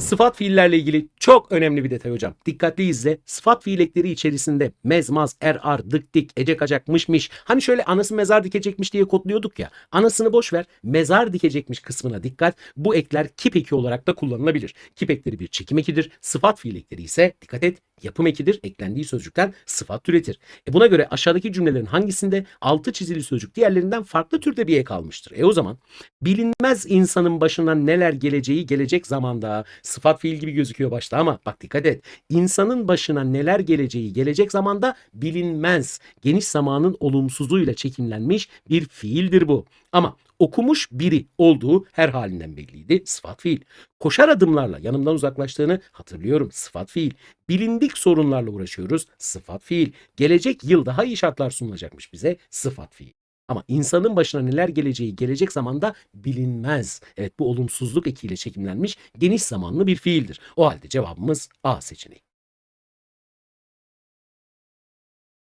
Sıfat fiillerle ilgili çok önemli bir detay hocam. Dikkatli izle. Sıfat fiil ekleri içerisinde mez, maz, er, ar, dik, ecek, acak, mış. Hani şöyle anası mezar dikecekmiş diye kodluyorduk ya. Anasını boş ver. Mezar dikecekmiş kısmına dikkat. Bu ekler kip eki olarak da kullanılabilir. Kip ekleri bir çekim ekidir. Sıfat fiil ekleri ise dikkat et yapım ekidir. Eklendiği sözcükten sıfat türetir. E buna göre aşağıdaki cümlelerin hangisinde altı çizili sözcük diğerlerinden farklı türde bir ek almıştır? E o zaman bilinmez insanın başına neler geleceği gelecek zamanda sıfat fiil gibi gözüküyor başta ama bak dikkat et. İnsanın başına neler geleceği gelecek zamanda bilinmez. Geniş zamanın olumsuzluğuyla çekimlenmiş bir fiildir bu. Ama okumuş biri olduğu her halinden belliydi. Sıfat fiil. Koşar adımlarla yanımdan uzaklaştığını hatırlıyorum. Sıfat fiil. Bilindik sorunlarla uğraşıyoruz. Sıfat fiil. Gelecek yıl daha iyi şartlar sunulacakmış bize. Sıfat fiil. Ama insanın başına neler geleceği gelecek zamanda bilinmez. Evet bu olumsuzluk ekiyle çekimlenmiş geniş zamanlı bir fiildir. O halde cevabımız A seçeneği.